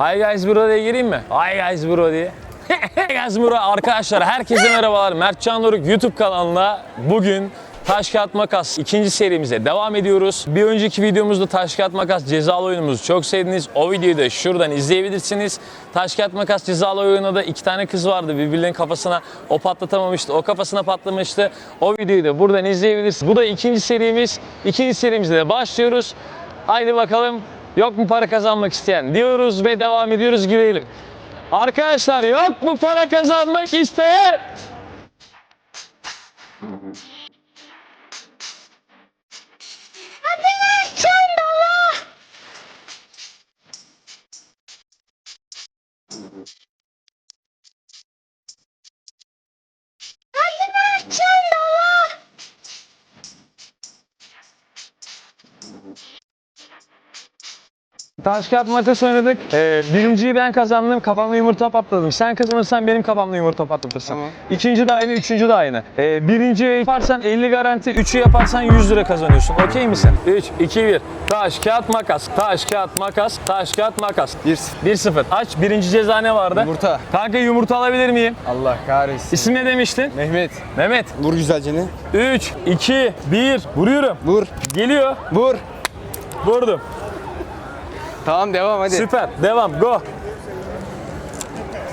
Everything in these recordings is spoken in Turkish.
Hi guys bro diye gireyim mi? Hi guys bro diye. Hey guys bro arkadaşlar herkese merhabalar. Mert Can Doruk YouTube kanalına bugün Taş Kağıt Makas ikinci serimize devam ediyoruz. Bir önceki videomuzda Taş Kağıt Makas cezalı oyunumuzu çok sevdiniz. O videoyu da şuradan izleyebilirsiniz. Taş Kağıt Makas cezalı oyununda da iki tane kız vardı. Birbirlerinin kafasına o patlatamamıştı. O kafasına patlamıştı. O videoyu da buradan izleyebilirsiniz. Bu da ikinci serimiz. İkinci serimizde de başlıyoruz. Haydi bakalım yok mu para kazanmak isteyen diyoruz ve devam ediyoruz girelim. Arkadaşlar yok mu para kazanmak isteyen? Taş kağıt makas oynadık. Ee, birinciyi ben kazandım. Kafamda yumurta patladım. Sen kazanırsan benim kafamda yumurta patlatırsın. Tamam. İkinci de aynı, üçüncü de aynı. Ee, birinci yaparsan 50 garanti, üçü yaparsan 100 lira kazanıyorsun. Okey misin? 3, 2, 1. Taş, kağıt, makas. Taş, kağıt, makas. Taş, kağıt, makas. 1 1-0. Aç. Birinci ceza ne vardı? Yumurta. Kanka yumurta alabilir miyim? Allah kahretsin. İsim ne demiştin? Mehmet. Mehmet. Vur güzelceni. 3, 2, 1. Vuruyorum. Vur. Geliyor. Vur. Vurdum. Tamam devam hadi. Süper. Devam. Go.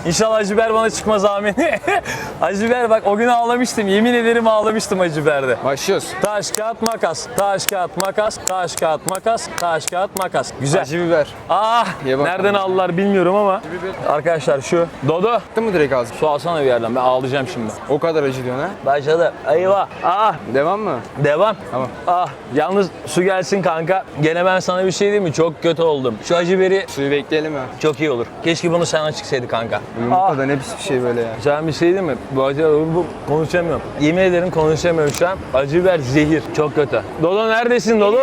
İnşallah acı biber bana çıkmaz amin. acı biber bak o gün ağlamıştım. Yemin ederim ağlamıştım acı biberde. Başlıyoruz. Taş, kağıt, makas. Taş, kağıt, makas. Taş, kağıt, makas. Taş, kağıt, makas. Güzel. Acı biber. Ah, Ye bakalım. nereden aldılar bilmiyorum ama. Arkadaşlar şu. Dodo. Attın mı direkt ağzına? Su alsana bir yerden. Ben ağlayacağım şimdi. O kadar acı diyorsun ha. Başladı. Eyvah. Ah. Devam mı? Devam. Tamam. Ah. Yalnız su gelsin kanka. Gene ben sana bir şey diyeyim mi? Çok kötü oldum. Şu acı biberi Suyu bekleyelim mi? çok iyi olur. Keşke bunu sen açıksaydın kanka. Bu Yumurta da ne pis bir şey böyle ya. Sen bir şey değil mi? Bu acı bu konuşamıyorum. Yemin ederim konuşamıyorum şu an. Acı biber zehir. Çok kötü. Dodo neredesin Dodo?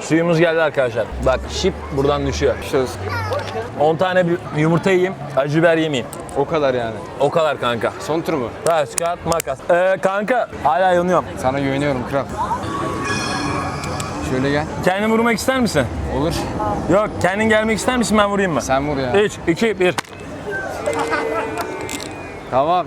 Suyumuz geldi arkadaşlar. Bak şip buradan düşüyor. Başlıyoruz. 10 tane bir yumurta yiyeyim. Acı biber yemeyeyim. O kadar yani. O kadar kanka. Son tur mu? Taş, kağıt, makas. Ee, kanka hala yanıyorum. Sana güveniyorum kral. Şöyle gel. Kendini vurmak ister misin? Olur. Yok kendin gelmek ister misin ben vurayım mı? Sen vur ya. 3, 2, 1. Tamam.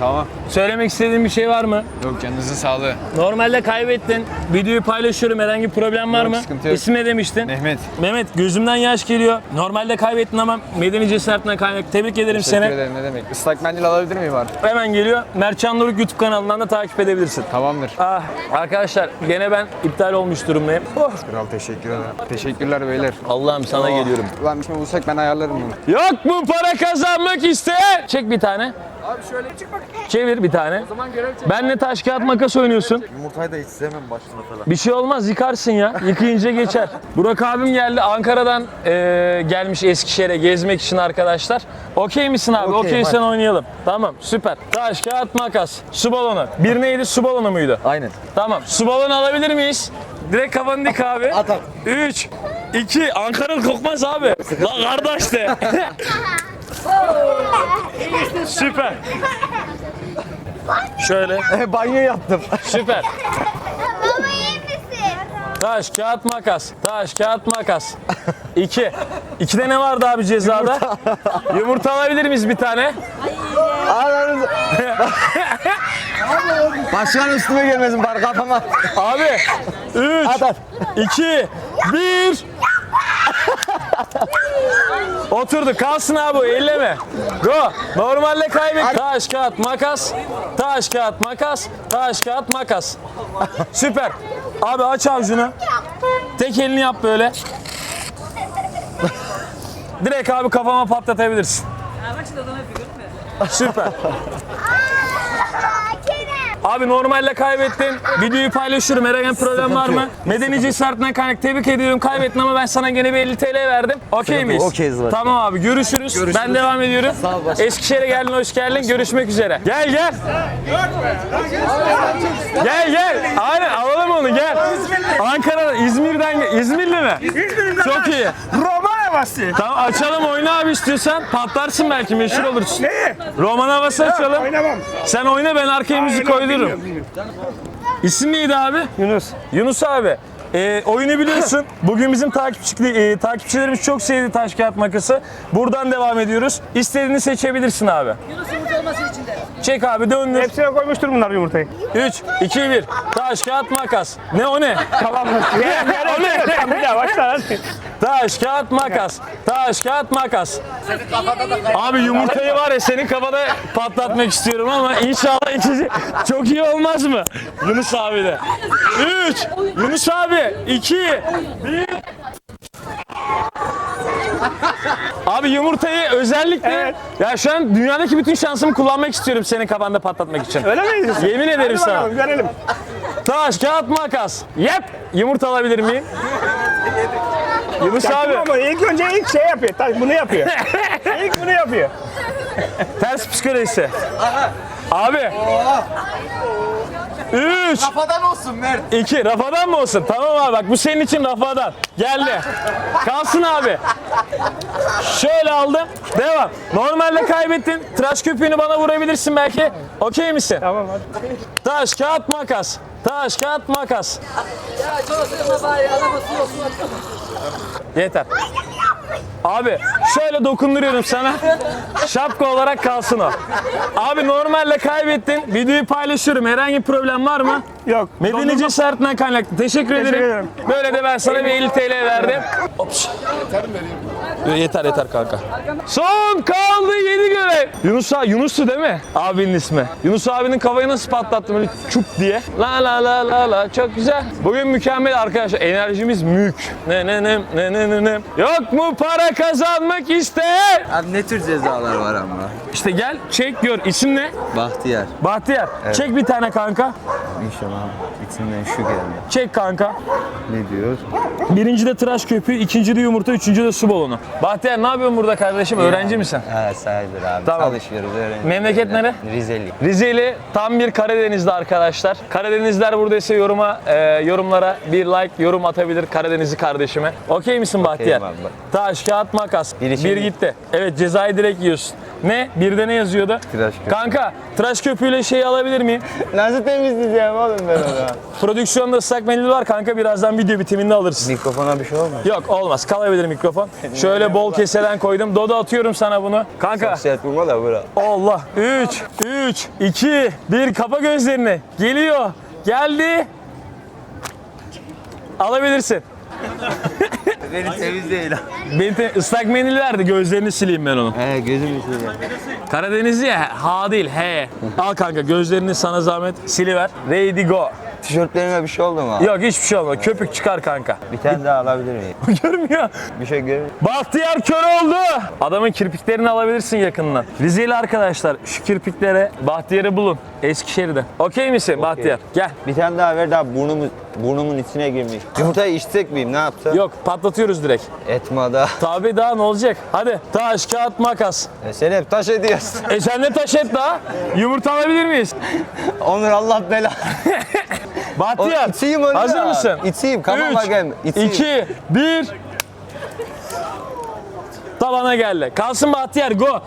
Tamam. Söylemek istediğin bir şey var mı? Yok canınızın sağlığı. Normalde kaybettin. Videoyu paylaşıyorum. Herhangi bir problem var Yok, mı? sıkıntı yok. İsim ne demiştin? Mehmet. Mehmet gözümden yaş geliyor. Normalde kaybettin ama medeni cesaretinden kaynak. Tebrik ederim Teşekkür seni. ederim ne demek. Islak mendil alabilir miyim var? Hemen geliyor. Mertcan Doruk YouTube kanalından da takip edebilirsin. Tamamdır. Ah, arkadaşlar gene ben iptal olmuş durumdayım. Oh, Kral teşekkür ederim. Teşekkürler beyler. Allah'ım sana Oh. geliyorum. Ulan bir şey bulsak ben ayarlarım bunu. Yok mu para kazanmak isteyen? Çek bir tane. Abi şöyle çık bak. Çevir bir tane. O zaman görev çek. Benle taş kağıt makas oynuyorsun. Yumurtayı da hiç sevmem başına falan. Bir şey olmaz yıkarsın ya. Yıkayınca geçer. Burak abim geldi Ankara'dan eee, gelmiş Eskişehir'e gezmek için arkadaşlar. Okey misin abi? Okey, Okeysen hadi. oynayalım. Tamam süper. Taş, kağıt, makas. Su balonu. Bir neydi? Su balonu muydu? Aynen. Tamam. Su balonu alabilir miyiz? Direkt kafanı dik abi. At at. 3, 2, Ankaralı kokmaz abi. La kardeş de. Süper. Şöyle. Banyo yaptım. Süper. Baba iyi misin? Taş, kağıt, makas. Taş, kağıt, makas. İki. İkide ne vardı abi cezada? Yumurta, alabilir miyiz bir tane? Ananızı. Başkan üstüme gelmesin bari kafama. Abi. Üç, At at. iki, bir. Oturdu. Kalsın abi o, elleme. Go. Normalde kaybet. Taş, kağıt, makas. Taş, kağıt, makas. Taş, kağıt, makas. Süper. Abi aç avucunu. Tek elini yap böyle. Direkt abi kafama patlatabilirsin. Süper. Abi normalde kaybettin. Videoyu paylaşıyorum. Herhangi bir problem var mı? Medeni cesaretinden kaynak tebrik ediyorum. Kaybettin ama ben sana gene bir 50 TL verdim. Okey miyiz? okeyiz zaten. Tamam abi görüşürüz. Ben devam ediyorum. Sağ ol başkanım. Eskişehir'e geldin hoş geldin. Görüşmek üzere. Gel gel. Gel gel. Aynen alalım onu gel. Ankara, İzmir'den. İzmirli mi? İzmir'den. Çok iyi. Roman havası. Tamam açalım oyna abi istiyorsan. Patlarsın belki meşhur olursun. Neyi? Roman havası açalım. Oynamam. Sen oyna ben arkaya müzik koydururum. bilmiyorum. İsim neydi abi? Yunus. Yunus abi. Ee, oyunu biliyorsun. Bugün bizim takipçi, e, takipçilerimiz çok sevdi taş kağıt makası. Buradan devam ediyoruz. İstediğini seçebilirsin abi. Çek abi döndür. Hepsine koymuştur bunlar yumurtayı. 3, 2, 1. Taş kağıt makas. Ne o ne? Tamam. Ne? Tamam bir daha başla hadi. Taş kağıt makas. Taş kağıt makas. Abi yumurtayı var ya senin kafada patlatmak istiyorum ama inşallah ikinci çok iyi olmaz mı? Yunus abi de. 3 Yunus abi 2 1 Abi yumurtayı özellikle Evet. ya şu an dünyadaki bütün şansımı kullanmak istiyorum senin kafanda patlatmak için. Öyle mi diyorsun? Yemin ederim Hadi sana. bakalım görelim. Taş kağıt makas. Yep. Yumurta alabilir miyim? Yunus abi. ama ilk önce ilk şey yapıyor. Tabii bunu yapıyor. ilk bunu yapıyor. Ters psikolojisi. Abi. 3 Kafadan olsun Mert. 2 rafadan mı olsun? Tamam abi bak bu senin için rafadan. Geldi. Kalsın abi. Şöyle aldım. Devam. Normalde kaybettin. Tıraş köpüğünü bana vurabilirsin belki. Okey misin? Tamam hadi. Taş, kağıt, makas. Taş, kağıt, makas. Yeter. Abi şöyle dokunduruyorum sana. Şapka olarak kalsın o. Abi normalde kaybettin. Videoyu paylaşıyorum. Herhangi problem var mı? Yok. Medeni cesaretinden kaynaklı. Teşekkür, ederim. ederim. Böyle de ben sana bir 50 TL verdim. Ops. Yeter yeter kanka. Son kaldı 7 görev. Yunus abi, Yunus'tu değil mi? Abinin ismi. Yunus abinin kafayı nasıl patlattım öyle çuk diye. La la la la la çok güzel. Bugün mükemmel arkadaşlar. Enerjimiz mük. Ne ne ne ne ne ne ne. Yok mu para kazanmak isteyen? Abi ne tür cezalar var ama? İşte gel çek gör. İsim ne? Bahtiyar. Bahtiyar. Çek bir tane kanka. İnşallah içinden şu geldi. Çek kanka. Ne diyor? Birinci de tıraş köpüğü, ikinci de yumurta, üçüncü de su balonu. Bahtiyar ne yapıyorsun burada kardeşim? Öğrenci misin? Ha sayılır abi. Tamam. Çalışıyoruz öğrenci. Memleket nere? Rizeli. Rizeli tam bir Karadenizli arkadaşlar. Karadenizler buradaysa yoruma e, yorumlara bir like yorum atabilir Karadenizli kardeşime. Okey misin Bahtiyar? abi, bak. Taş, kağıt, makas. Biri bir şimdi- gitti. Evet cezayı direkt yiyorsun. Ne? Bir de ne yazıyordu? Tıraş köpüğü. Kanka tıraş köpüğüyle şeyi alabilir miyim? Nasıl temizleyeceğim oğlum ben onu? Prodüksiyonda ıslak mendil var kanka birazdan video bitiminde alırsın. Mikrofona bir şey olmaz. Yok olmaz kalabilir mikrofon. Şöyle bol keseden koydum. Dodo atıyorum sana bunu. Kanka Sert vurma da bura. Allah. 3, 3, 2, 1. Kapa gözlerini. Geliyor. Geldi. Alabilirsin. Beni temizleyin. Beni de ıslak mendil verdi. Gözlerini sileyim ben onu. He gözüm içiyor. Karadenizli ya. Ha değil. He. Al kanka gözlerini sana zahmet siliver. Ready go. Tişörtlerime bir şey oldu mu? Yok hiçbir şey olmaz. Köpük çıkar kanka. Bir tane daha alabilir miyim? Görmüyor. Bir şey görür Bahtiyar kör oldu. Adamın kirpiklerini alabilirsin yakından. Rizeli arkadaşlar şu kirpiklere Bahtiyar'ı bulun. Eskişehir'de. Okey misin Bahtiyar? Gel. Bir tane daha ver daha burnumun, burnumun içine girmiş. Yumurtayı içsek miyim ne yapsam? Yok patlatıyoruz direkt. Etma da. Tabi daha ne olacak? Hadi taş, kağıt, makas. E sen hep taş ediyorsun. E sen de taş et daha. Yumurta alabilir miyiz? Onur Allah bela. Bahtiyar. İçeyim onu Hazır ya. mısın? İçeyim, come on 3, bakayım. İçeyim. 2, 1. Tabana geldi. Kalsın Bahtiyar go.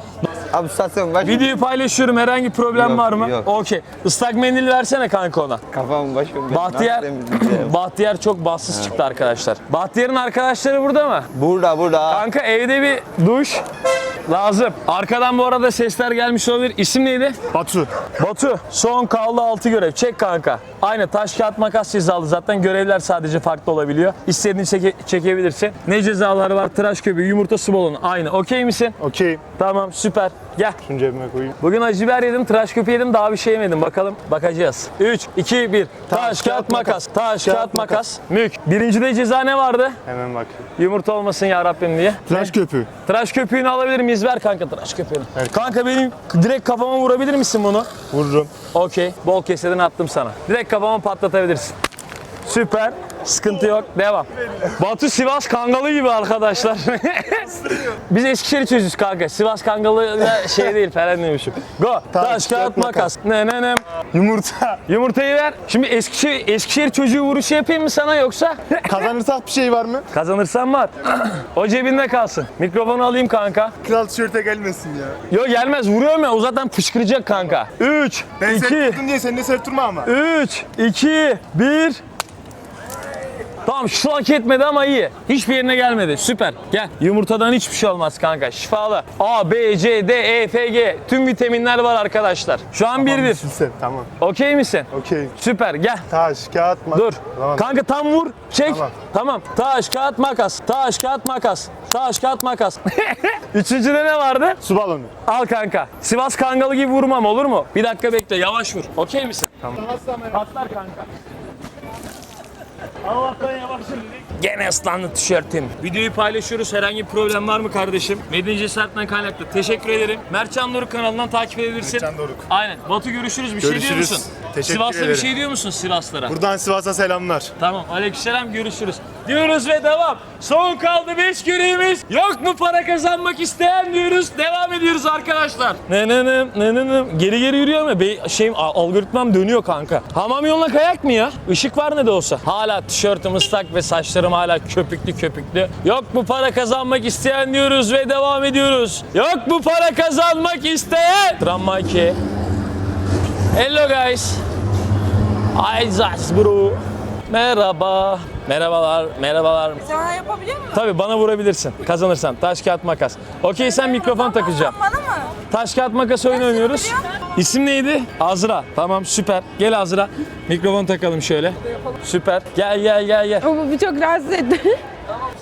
Abi satın baş. Videoyu paylaşıyorum. Herhangi bir problem Yok, var mı? yok. Okey. Islak mendil versene kanka ona. Kafamı başım. Bahtiyar, Nasıl temizleyeceğim? Bahtiyar çok bassız çıktı arkadaşlar. Bahtiyar'ın arkadaşları burada mı? burada burada. Kanka evde bir duş lazım. Arkadan bu arada sesler gelmiş olabilir. İsim neydi? Batu. Batu. Son kaldı 6 görev. Çek kanka. Aynı taş kağıt makas cezalı zaten. Görevler sadece farklı olabiliyor. İstediğini çeke- çekebilirsin. Ne cezaları var? Tıraş köpüğü, yumurta su balonu. Aynı. Okey misin? Okey. Tamam süper. Gel. Şunu cebime koyayım. Bugün acı biber yedim, tıraş köpüğü yedim, daha bir şey yemedim. Bakalım, bakacağız. 3, 2, 1. Taş, kağıt, makas. Taş, kağıt, makas. Mük. Birincide ceza ne vardı? Hemen bak. Yumurta olmasın ya Rabbim diye. Tıraş köpüğü. Tıraş köpüğünü alabilir miyiz? Ver kanka tıraş köpüğünü. Kanka benim direkt kafama vurabilir misin bunu? Vururum. Okey. Bol keseden attım sana. Direkt kafama patlatabilirsin. Süper. Sıkıntı yok. Devam. Batu Sivas Kangalı gibi arkadaşlar. Biz Eskişehir'i çözüyoruz kanka. Sivas Kangalı da şey değil falan demişim. Go. Taş, kağıt, makas. Ne ne ne. Yumurta. Yumurtayı ver. Şimdi Eskişehir, Eskişehir çocuğu vuruşu yapayım mı sana yoksa? Kazanırsak bir şey var mı? Kazanırsan var. o cebinde kalsın. Mikrofonu alayım kanka. Kral tişörte gelmesin ya. Yo gelmez vuruyorum ya o zaten fışkıracak kanka. 3, Ben 2, sert tuttum diye sen de sert durma ama. 3, 2, 1. Tamam Tamam şu hak etmedi ama iyi. Hiçbir yerine gelmedi. Süper. Gel. Yumurtadan hiçbir şey olmaz kanka. Şifalı. A, B, C, D, E, F, G. Tüm vitaminler var arkadaşlar. Şu an 1-1. Sen, tamam. Okey misin? Okey. Süper. Gel. Taş, kağıt, makas. Dur. Tamam. Kanka tam vur. Çek. Tamam. Tamam. Taş, kağıt, makas. Taş, kağıt, makas. Taş, kağıt, makas. Üçüncüde ne vardı? Su balonu. Al kanka. Sivas Kangalı gibi vurmam olur mu? Bir dakika bekle. Yavaş vur. Okey misin? Tamam. Patlar kanka. Allah'tan yavaş dedik. Gene ıslandı tişörtüm. Videoyu paylaşıyoruz. Herhangi bir problem var mı kardeşim? Medeni Cesaret'ten kaynaklı. Teşekkür ederim. Mertcan Doruk kanalından takip edebilirsin. Mertcan Doruk. Aynen. Batu görüşürüz. Bir şey diyor Görüşürüz. musun? Teşekkür Sivas'ta bir ederim. şey diyor musun Sivaslara? Buradan Sivas'a selamlar. Tamam aleykümselam görüşürüz. Diyoruz ve devam. Son kaldı 5 günümüz. Yok mu para kazanmak isteyen diyoruz. Devam ediyoruz arkadaşlar. Ne ne ne ne ne ne. Geri geri yürüyor ama be, şeyim a- algoritmam dönüyor kanka. Hamam yoluna kayak mı ya? Işık var ne de olsa. Hala tişörtüm ıslak ve saçlarım hala köpüklü köpüklü. Yok mu para kazanmak isteyen diyoruz ve devam ediyoruz. Yok mu para kazanmak isteyen? Tramvay 2. Hello guys. Zaz bro. Merhaba. Merhabalar, merhabalar. Sen yapabiliyor musun? Tabii bana vurabilirsin kazanırsan. Taş kağıt makas. Okey sen mikrofon takacağım. Bana mı? Taş kağıt makas oyunu oynuyoruz. İsim neydi? Azra. Tamam süper. Gel Azra. Mikrofon takalım şöyle. Süper. Gel gel gel gel. Bu, bu çok rahatsız etti.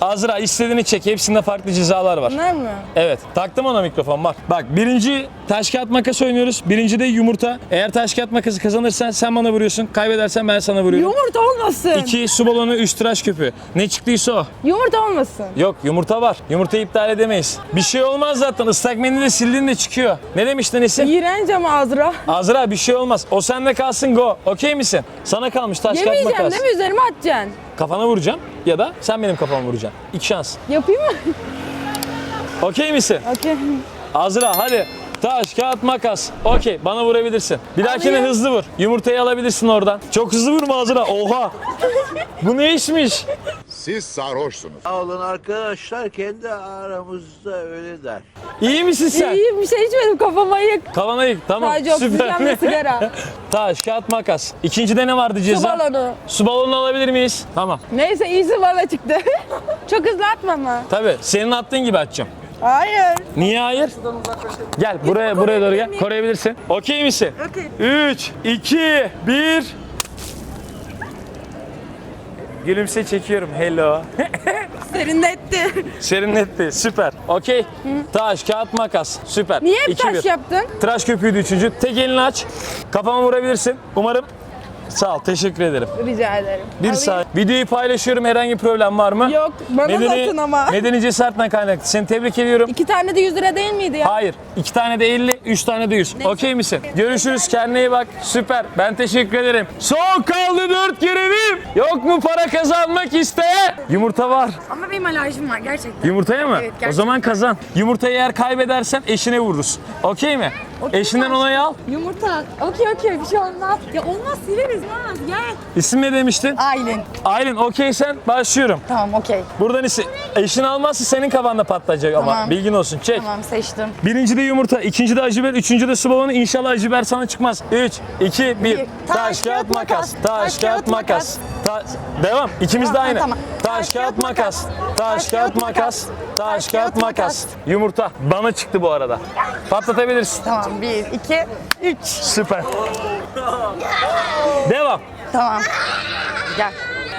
Azra istediğini çek. Hepsinde farklı cezalar var. Bunlar mı? Evet. Taktım ona mikrofon bak. Bak birinci taş kağıt makas oynuyoruz. Birinci de yumurta. Eğer taş kağıt makası kazanırsan sen bana vuruyorsun. Kaybedersen ben sana vuruyorum. Yumurta olmasın. İki su balonu, üç tıraş köpüğü. Ne çıktıysa o. Yumurta olmasın. Yok yumurta var. Yumurtayı iptal edemeyiz. Bir şey olmaz zaten. Islak mendille sildiğinde çıkıyor. Ne demiştin isim? İğrenç ama Azra. Azra bir şey olmaz. O sende kalsın go. Okey misin? Sana kalmış taş kağıt Yemeyeceğim makas. değil mi? Üzerime atacaksın. Kafana vuracağım ya da sen benim kafama vuracaksın. İki şans. Yapayım mı? Okey misin? Okey. Azra hadi. Taş, kağıt, makas. Okey bana vurabilirsin. Bir dahakine Alayım. hızlı vur. Yumurtayı alabilirsin oradan. Çok hızlı vurma Azra. Oha. Bu ne işmiş? Siz sarhoşsunuz. Olun arkadaşlar kendi aramızda öyle der. İyi misin sen? İyi bir şey içmedim kafama yık. Kafana yık. Tamam. Sadece oksijen ve sigara. Taş, kağıt, makas. İkincide ne vardı Su ceza? balonu. Su balonunu alabilir miyiz? Tamam. Neyse iyisi bana çıktı. çok hızlı atma ama. Tabii. Senin attığın gibi atacağım. Hayır. Niye hayır? Gel buraya buraya doğru gel. Koruyabilirsin. Okey misin? Okey. 3, 2, 1. Gülümse çekiyorum. Hello. Serinletti. Serinletti. Süper. Okey. Taş, kağıt, makas. Süper. Niye hep 2, taş 1. yaptın? Tıraş köpüğüydü üçüncü. Tek elini aç. Kafama vurabilirsin. Umarım. Sağ ol. Teşekkür ederim. Rica ederim. Bir Alayım. saniye. Videoyu paylaşıyorum. Herhangi bir problem var mı? Yok. Bana satın ama. Medeni cesaretten kaynaklı. Seni tebrik ediyorum. İki tane de 100 lira değil miydi ya? Hayır. iki tane de 50, üç tane de 100. Okey misin? Görüşürüz. Kendine iyi bak. Süper. Ben teşekkür ederim. Son kaldı 4 görevim. Yok mu para kazanmak isteyen? Yumurta var. Ama benim alerjim var gerçekten. Yumurtaya mı? Evet, o gerçekten. zaman kazan. Yumurtayı eğer kaybedersen eşine vururuz. Okey mi? Eşinden onayı al. Yumurta. Okey okey bir şey olmaz. Ya olmaz sileriz lan gel. İsim ne demiştin? Aylin. Aylin okey sen başlıyorum. Tamam okey. Buradan isi. Eşin almazsa senin kafanda patlayacak ama Tamam. bilgin olsun. Çek. Tamam seçtim. Birinci de yumurta, ikinci de acı biber, üçüncü de su balonu. İnşallah acı biber sana çıkmaz. 3, 2, 1. Taş, kağıt, makas. Taş, kağıt, makas. Ta- Devam. İkimiz de Tamam, aynı. tamam. Taş, kağıt, makas. Taş, kağıt, makas. Taş, kağıt, makas. Yumurta. Bana çıktı bu arada. Patlatabilirsin. Tamam bir, iki, üç. Süper. Devam. Tamam. Gel.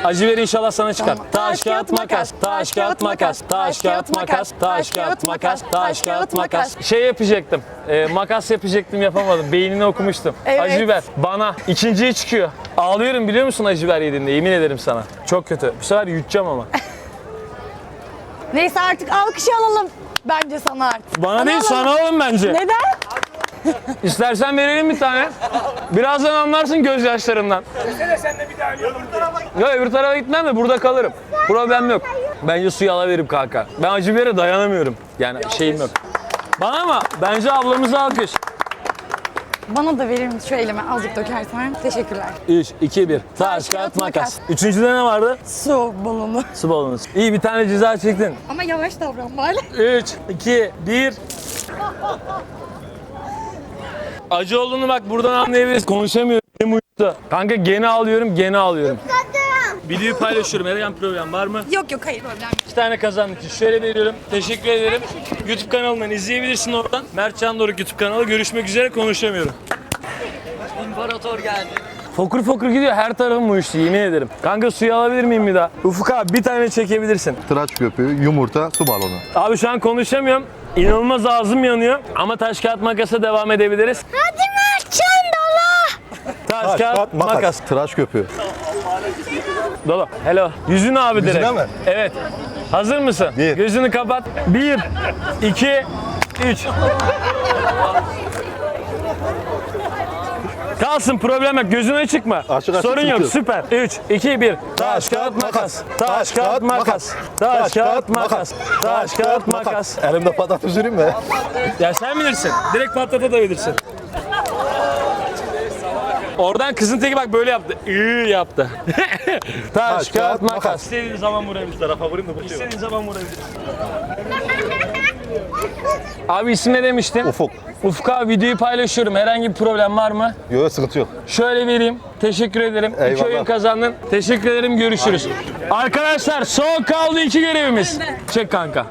Acı biber inşallah sana çıkar. Tamam. Taş, kağıt, makas. Taş, kağıt, makas. Taş, kağıt, makas. Taş, kağıt, makas. Taş, kağıt, makas. Şey yapacaktım. e, makas yapacaktım yapamadım. Beynini okumuştum. Evet. Acı biber. Bana. ikinciye çıkıyor. Ağlıyorum biliyor musun acı biber yediğinde? Yemin ederim sana. Çok kötü. Bu sefer yutacağım ama. Neyse artık alkışı alalım. Bence sana artık. Bana değil alalım. sana alın bence. Neden? İstersen verelim bir tane. Birazdan anlarsın gözyaşlarımdan. Yok öbür tarafa gitmem de burada kalırım. Problem yok. Bence suyu alıveririm kanka. Ben acı bibere dayanamıyorum. Yani şeyim yok. Bana ama bence ablamıza alkış. Bana da verir misin şu elime azıcık dökersen? Teşekkürler. 3, 2, 1. Taş, kağıt, makas. Üçüncüde ne vardı? Su balonu. Su balonu. İyi bir tane ceza çektin. Ama yavaş davran bari. 3, 2, 1. Acı olduğunu bak buradan anlayabiliriz. Konuşamıyorum. Elim uyuştu. Kanka gene alıyorum, gene alıyorum. Videoyu paylaşıyorum. Herhangi bir problem var mı? Yok yok hayır problem. İki tane kazandık. Şöyle veriyorum. Teşekkür ederim. YouTube kanalından izleyebilirsin oradan. Mert Can Doruk YouTube kanalı. Görüşmek üzere. Konuşamıyorum. İmparator geldi. Fokur fokur gidiyor. Her tarafım uyuştu yemin ederim. Kanka suyu alabilir miyim bir daha? Ufuk abi bir tane çekebilirsin. Tıraş köpüğü, yumurta, su balonu. Abi şu an konuşamıyorum. İnanılmaz ağzım yanıyor. Ama taş kağıt makasa devam edebiliriz. Hadi Mertcan dala. Taş, kağıt, makas. Tıraş köpüğü. Dolu. Hello. Yüzün abi direkt. mi? Evet. Hazır mısın? Bir. Gözünü kapat. Bir, iki, üç. Kalsın problem yok. Gözüne çıkma. Açık açık Sorun yok. tutuyorum. Süper. 3, 2, 1. Taş, kağıt, makas. Taş, kağıt, makas. Taş, kağıt, makas. Taş, kağıt, makas. Elimde patates süreyim mi? Ya sen bilirsin. Direkt patlatabilirsin. Oradan kızın teki bak böyle yaptı. Iıı yaptı. Taş, Taş, kağıt, kağıt, makas. makas. İstediğin zaman vurabilirsin. Tarafa vurayım da İstediğin zaman vurabilirsin. Abi isim ne demiştin? Ufuk. Ufuk abi videoyu paylaşıyorum. Herhangi bir problem var mı? Yok sıkıntı yok. Şöyle vereyim. Teşekkür ederim. İki Eyvallah. oyun kazandın. Teşekkür ederim. Görüşürüz. Arkadaşlar son kaldı iki görevimiz. Çek kanka.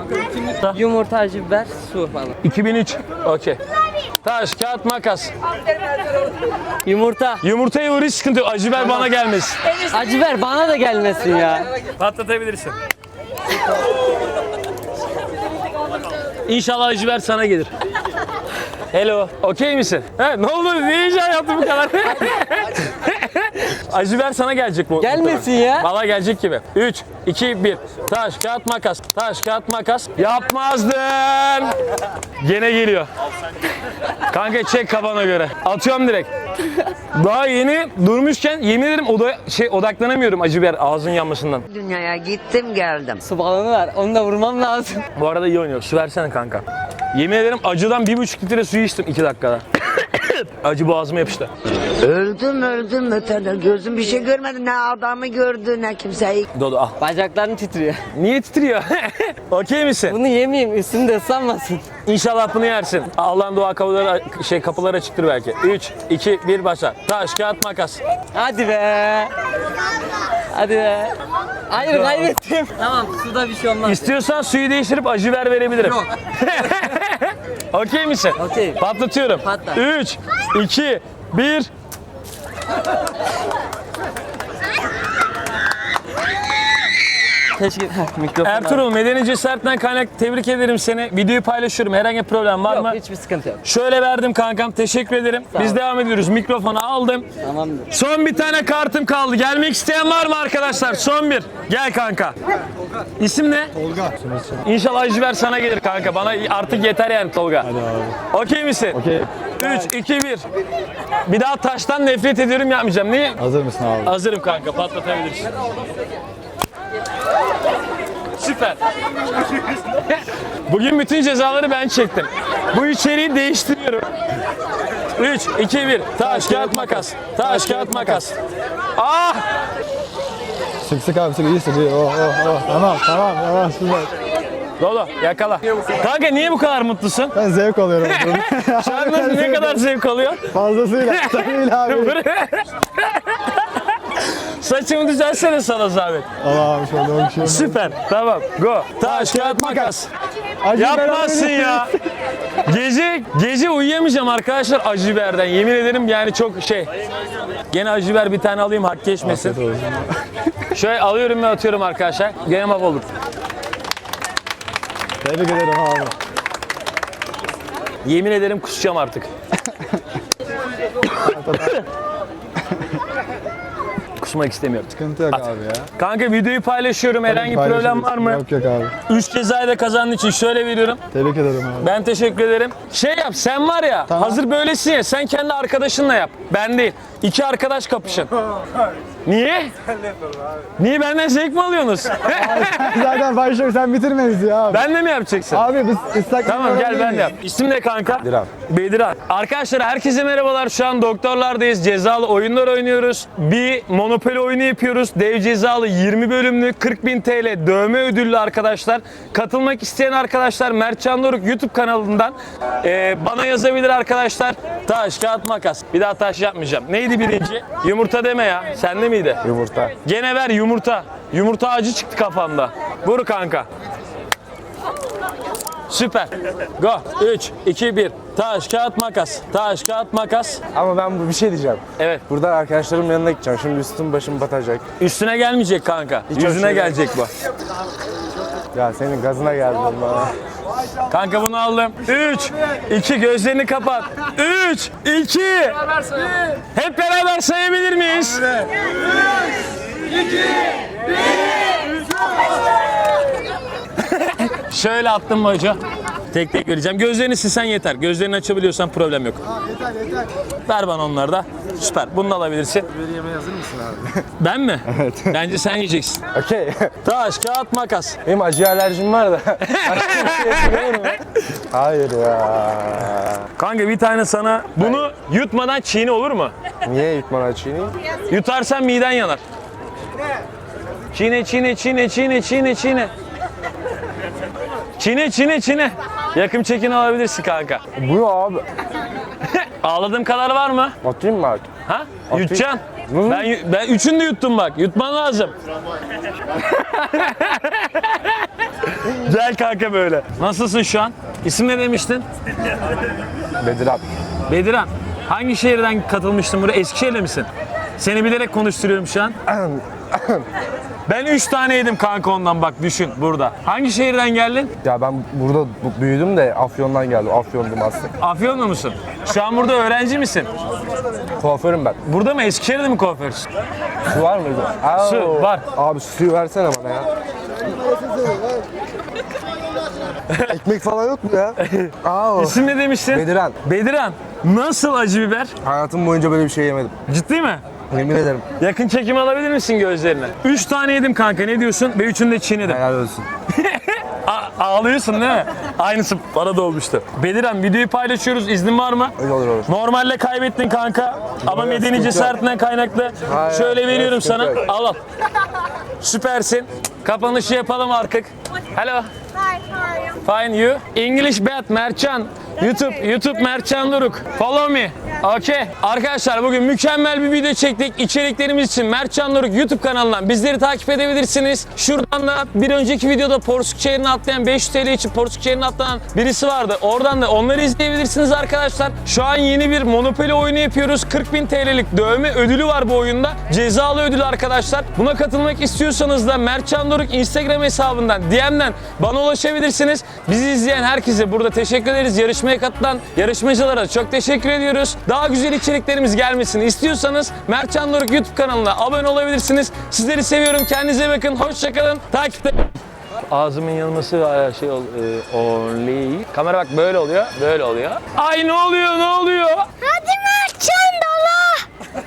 Yumurta, acı biber, su falan. 2003. Okey. Taş, kağıt, makas. Yumurta. Yumurtayı vur hiç sıkıntı yok. Acı ver bana gelmesin. Acı biber bana da gelmesin ya. Patlatabilirsin. İnşallah acı ver sana gelir. Hello. Okey misin? He, ne oldu? Ne heyecan yaptı bu kadar? Acı ver sana gelecek bu. Gelmesin ya. Valla gelecek gibi. 3, 2, 1. Taş, kağıt, makas. Taş, kağıt, makas. Yapmazdın. Gene geliyor. Kanka çek kafana göre. Atıyorum direkt. Daha yeni durmuşken yemin ederim oda, şey odaklanamıyorum acı biber ağzın yanmasından. Dünyaya gittim geldim. Su balonu var. Onu da vurmam lazım. Bu arada iyi oynuyor. Su versene kanka. Yemin ederim acıdan bir buçuk litre suyu içtim iki dakikada. Acı boğazıma yapıştı. Öldüm öldüm ötede. Gözüm bir şey görmedi. Ne adamı gördü ne kimseyi. Dodo al. Bacaklarım titriyor. Niye titriyor? Okey misin? Bunu yemeyeyim üstüm de ıslanmasın. İnşallah bunu yersin. Allah'ın dua kapıları, şey, kapıları açıktır belki. 3, 2, 1 başla. Taş, kağıt, makas. Hadi be. Hadi be. Hayır kaybettim. Tamam suda bir şey olmaz. İstiyorsan suyu değiştirip acı ver verebilirim. Yok. Okey misin? Okey. Patlatıyorum. Patlat. 3, 2, 1. Keşke Heh, mikrofon Ertuğrul Medeni Cesaret'ten kaynak tebrik ederim seni. Videoyu paylaşıyorum. Herhangi bir problem var Yok mı? hiçbir sıkıntı yok. Şöyle verdim kankam. Teşekkür ederim. Biz ol. devam ediyoruz. Mikrofonu aldım. Tamamdır. Son bir tane kartım kaldı. Gelmek isteyen var mı arkadaşlar? Son bir. Gel kanka. İsim ne? Tolga. İnşallah Ajver sana gelir kanka. Bana artık yeter yani Tolga. Hadi abi. Okey misin? Okey. 3, 2, 1. Bir daha taştan nefret ediyorum yapmayacağım. Niye? Hazır mısın abi? Hazırım kanka. Patlatabilirsin. Süper. Bugün bütün cezaları ben çektim. Bu içeriği değiştiriyorum. 3, 2, 1. Taş, kağıt, makas. Taş, kağıt, makas. Ah! Sık sık abi sık iyi sık iyi. Oh oh oh. Tamam tamam tamam süper. Dolu, yakala. Kanka niye bu kadar mutlusun? Ben zevk alıyorum. Şu an ne kadar zevk alıyor? Fazlasıyla. Tabii abi. Saçımı düzelsene sana zahmet. Allah abi şöyle bir şey. Süper. Tamam. Go. Taş, kağıt, makas. Acı Yapmazsın ya. Gece gece uyuyamayacağım arkadaşlar acı biberden. Yemin ederim yani çok şey. Gene acı biber bir tane alayım hak geçmesin. Şöyle alıyorum ve atıyorum arkadaşlar. Gene mahvolduk. Tebrik ederim abi. Yemin ederim kusacağım artık. Kusmak istemiyorum. Sıkıntı yok abi ya. Kanka videoyu paylaşıyorum. Herhangi bir problem var mı? Yok yok abi. 3 cezayı da kazandığın için şöyle veriyorum. Tebrik ederim abi. Ben teşekkür ederim. Şey yap sen var ya hazır böylesin ya sen kendi arkadaşınla yap. Ben değil. İki arkadaş kapışın. Niye? Niye benden zevk mi alıyorsunuz? Zaten başlıyor sen bitirmeyiz ya abi. ben de mi yapacaksın? Abi biz ıslak Tamam gel ben de yap. İsim ne kanka? Dilan. Bediran. Arkadaşlar herkese merhabalar. Şu an doktorlardayız. Cezalı oyunlar oynuyoruz. Bir Monopoly oyunu yapıyoruz. Dev cezalı 20 bölümlü 40.000 TL dövme ödüllü arkadaşlar. Katılmak isteyen arkadaşlar Mertcan Doruk YouTube kanalından e, bana yazabilir arkadaşlar. Taş, kağıt, makas. Bir daha taş yapmayacağım. Neydi birinci? Yumurta deme ya. Sende miydi? Yumurta. Gene ver yumurta. Yumurta acı çıktı kafamda. Vur kanka. Süper. Go. 3, 2, 1. Taş, kağıt, makas. Taş, kağıt, makas. Ama ben bu bir şey diyeceğim. Evet. Burada arkadaşlarımın yanına gideceğim. Şimdi üstüm başım batacak. Üstüne gelmeyecek kanka. Hiç Yüzüne değil. gelecek bu. Ya senin gazına geldim bana. Kanka bunu aldım. 3, 2, gözlerini kapat. 3, 2, Hep beraber sayabilir miyiz? Şöyle attım hoca? Tek tek vereceğim. Gözlerini silsen yeter. Gözlerini açabiliyorsan problem yok. Ver bana onları da. Süper. Bunu da alabilirsin. Beni yemeğe hazır mısın abi? Ben mi? Evet. Bence sen yiyeceksin. Okey. Taş, kağıt, makas. Benim acı alerjim var da. Başka bir şey yapıyor mu? Hayır ya. Kanka bir tane sana bunu yutmadan çiğne olur mu? Niye yutman açığını? Yutarsan miden yanar. Çiğne çiğne çiğne çiğne çiğne çiğne. Çiğne çiğne çiğne. Yakın çekin alabilirsin kanka. Bu ya abi. Ağladığım kadar var mı? Atayım mı artık? Ha? Atayım. Yutacaksın. Hı. Ben, ben üçünü de yuttum bak. Yutman lazım. Gel kanka böyle. Nasılsın şu an? İsim ne demiştin? Bediran. Bediran. Hangi şehirden katılmıştın buraya? Eskişehir'de misin? Seni bilerek konuşturuyorum şu an. Ben 3 tane yedim kanka ondan bak düşün burada. Hangi şehirden geldin? Ya ben burada bu- büyüdüm de Afyon'dan geldim. Afyon'dum aslında. Afyonlu musun? Şu an burada öğrenci misin? Kuaförüm ben. Burada mı? Eskişehir'de mi kuaförsün? Su var? Su Aa, var. Abi suyu versene bana ya. Ekmek falan yok mu ya? Aa, İsim ne demiştin? Bediran. Bediran. Nasıl acı biber? Hayatım boyunca böyle bir şey yemedim. Ciddi mi? Yemin ederim. Yakın çekim alabilir misin gözlerine? 3 tane yedim kanka ne diyorsun? Ve üçünü de çiğnedim. Helal olsun. A- ağlıyorsun değil mi? Aynısı bana da olmuştu. Bediran videoyu paylaşıyoruz. İznin var mı? Öyle olur olur. Normalde kaybettin kanka ama Yok, medeni sıkıntı cesaretinden kaynaklı. Hayır, Şöyle veriyorum sıkıntı sana. yok. Al al. Süpersin. Kapanışı yapalım artık. Hello. Fine you. English bad Mertcan. YouTube, YouTube Mertcan Duruk. Follow me. Okay. Arkadaşlar bugün mükemmel bir video çektik. İçeriklerimiz için Mertcan Duruk YouTube kanalından bizleri takip edebilirsiniz. Şuradan da bir önceki videoda Porsuk çayırını atlayan 500 TL için Porsuk çayırını atlayan birisi vardı. Oradan da onları izleyebilirsiniz arkadaşlar. Şu an yeni bir Monopoly oyunu yapıyoruz. 40.000 TL'lik dövme ödülü var bu oyunda. Cezalı ödül arkadaşlar. Buna katılmak istiyorsanız da Mertcan Doruk Instagram hesabından DM'den bana ulaşabilirsiniz. Bizi izleyen herkese burada teşekkür ederiz. Yarışmaya katılan yarışmacılara çok teşekkür ediyoruz. Daha güzel içeriklerimiz gelmesini istiyorsanız Mertcan Doruk YouTube kanalına abone olabilirsiniz. Sizleri seviyorum. Kendinize bakın. Hoşçakalın. Takipte Ağzımın yanması şey ol, e, only. Kamera bak böyle oluyor, böyle oluyor. Ay ne oluyor, ne oluyor?